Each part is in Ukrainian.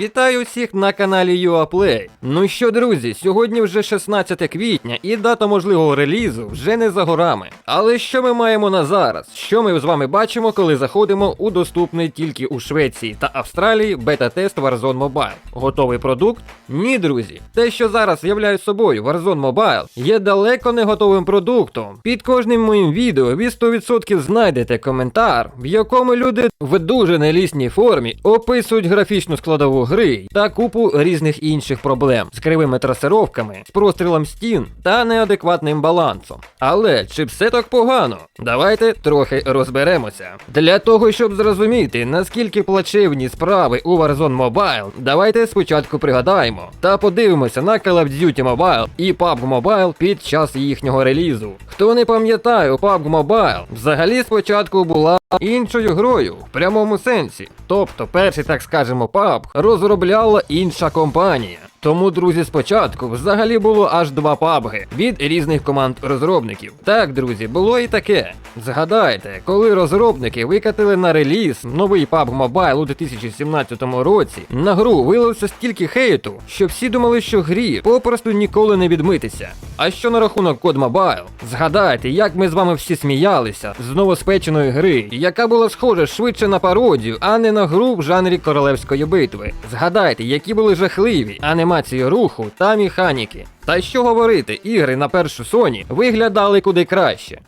Вітаю всіх на каналі UAPlay. Ну що, друзі, сьогодні вже 16 квітня і дата можливого релізу вже не за горами. Але що ми маємо на зараз? Що ми з вами бачимо, коли заходимо у доступний тільки у Швеції та Австралії бета-тест Warzone Mobile? Готовий продукт? Ні, друзі. Те, що зараз являє собою Warzone Mobile, є далеко не готовим продуктом. Під кожним моїм відео ви 100% знайдете коментар, в якому люди в дуже нелісній формі описують графічну складову гри та купу різних інших проблем з кривими трасировками, з прострілом стін та неадекватним балансом. Але чи все так погано? Давайте трохи розберемося. Для того, щоб зрозуміти, наскільки плачевні справи у Warzone Mobile, давайте спочатку пригадаємо та подивимося на Call of Duty Mobile і PUBG Mobile під час їхнього релізу. Хто не пам'ятає, PUBG Mobile взагалі спочатку була іншою грою в прямому сенсі. Тобто, перший, так скажемо, PUBG розробляла інша компанія. Тому, друзі, спочатку взагалі було аж два PUBG від різних команд розробників. Так, друзі, було і таке. Згадайте, коли розробники викатили на реліз новий PUBG Mobile у 2017 році, на гру вилився стільки хейту, що всі думали, що грі попросту ніколи не відмитися. А що на рахунок Code Mobile? Згадайте, як ми з вами всі сміялися з новоспеченої гри, яка була схожа швидше на пародію, а не на гру в жанрі королевської битви. Згадайте, які були жахливі анімації руху та механіки. Та що говорити, ігри на першу Sony виглядали куди краще.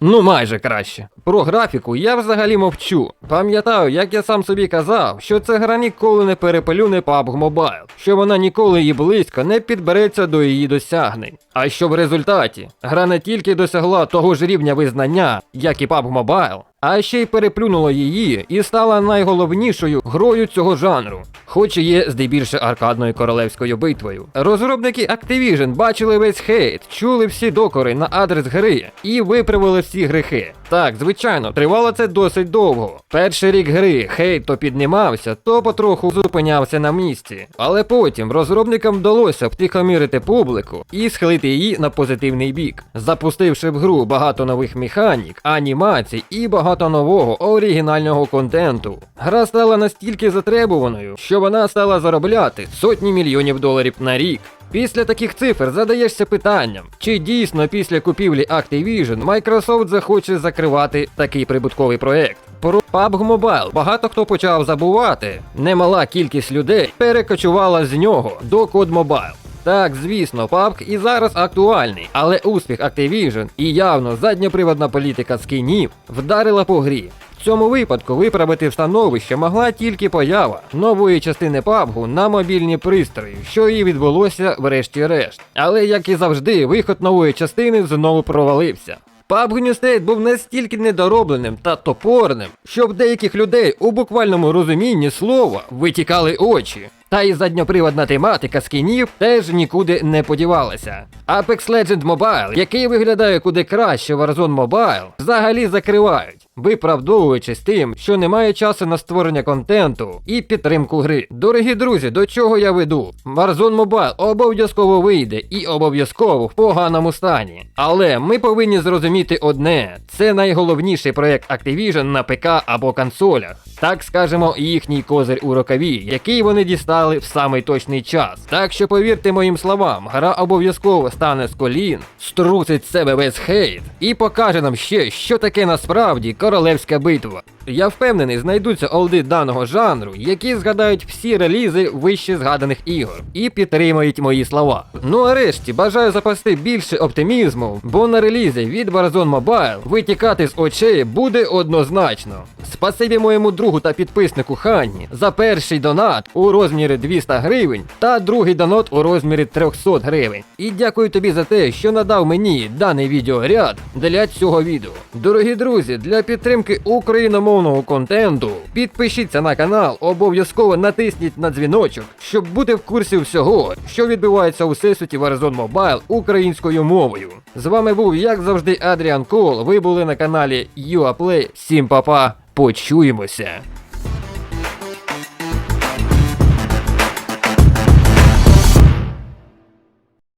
ну майже краще. Про графіку я взагалі мовчу. Пам'ятаю, як я сам собі казав, що ця гра ніколи не переплюне PUBG Mobile, що вона ніколи і близько не підбереться до її досягнень. А що в результаті гра не тільки досягла того ж рівня визнання, як і PUBG Mobile, а ще й переплюнула її і стала найголовнішою грою цього жанру, хоч і є здебільше аркадною королевською битвою. Розробники Activision бачили весь хейт, чули всі докори на адрес гри і виправили всі грехи. Так, звичайно, тривало це досить довго. Перший рік гри хейт то піднімався, то потроху зупинявся на місці. Але потім розробникам вдалося втихомірити публіку і схилити її на позитивний бік, запустивши в гру багато нових механік, анімацій і багато нового оригінального контенту. Гра стала настільки затребуваною, що вона стала заробляти сотні мільйонів доларів на рік. Після таких цифр задаєшся питанням, чи дійсно після купівлі Activision Microsoft захоче закривати такий прибутковий проект. Про PUBG Mobile багато хто почав забувати. Немала кількість людей перекочувала з нього до Code Mobile. Так, звісно, PUBG і зараз актуальний, але успіх Activision і явно задньоприводна політика скінів вдарила по грі. В цьому випадку виправити становище могла тільки поява нової частини PUBG на мобільні пристрої, що і відбулося врешті-решт. Але як і завжди, виход нової частини знову провалився. PUBG New State був настільки недоробленим та топорним, що в деяких людей у буквальному розумінні слова витікали очі. Та і задньоприводна тематика скінів теж нікуди не подівалася. Apex Legend Mobile, який виглядає куди краще Warzone Mobile, взагалі закривають, виправдовуючись тим, що немає часу на створення контенту і підтримку гри. Дорогі друзі, до чого я веду? Warzone Mobile обов'язково вийде і обов'язково в поганому стані. Але ми повинні зрозуміти одне: це найголовніший проект Activision на ПК або консолях. Так скажемо, їхній козир у рукаві, який вони дістали в самий точний час. Так що повірте моїм словам, гра обов'язково стане з колін, струсить себе весь хейт і покаже нам ще, що таке насправді королевська битва. Я впевнений, знайдуться олди даного жанру, які згадають всі релізи вище згаданих ігор і підтримають мої слова. Ну а решті бажаю запасти більше оптимізму, бо на релізі від Warzone Mobile витікати з очей буде однозначно. Спасибі моєму другу та підписнику Ханні за перший донат у розмірі 200 гривень та другий донат у розмірі 300 гривень. І дякую тобі за те, що надав мені даний відеоряд для цього відео. Дорогі друзі, для підтримки україномовного контенту підпишіться на канал, обов'язково натисніть на дзвіночок, щоб бути в курсі всього, що відбувається у всесвіті Warzone Mobile українською мовою. З вами був, як завжди, Адріан Кол. Ви були на каналі UAPlay. Всім па-па, почуємося!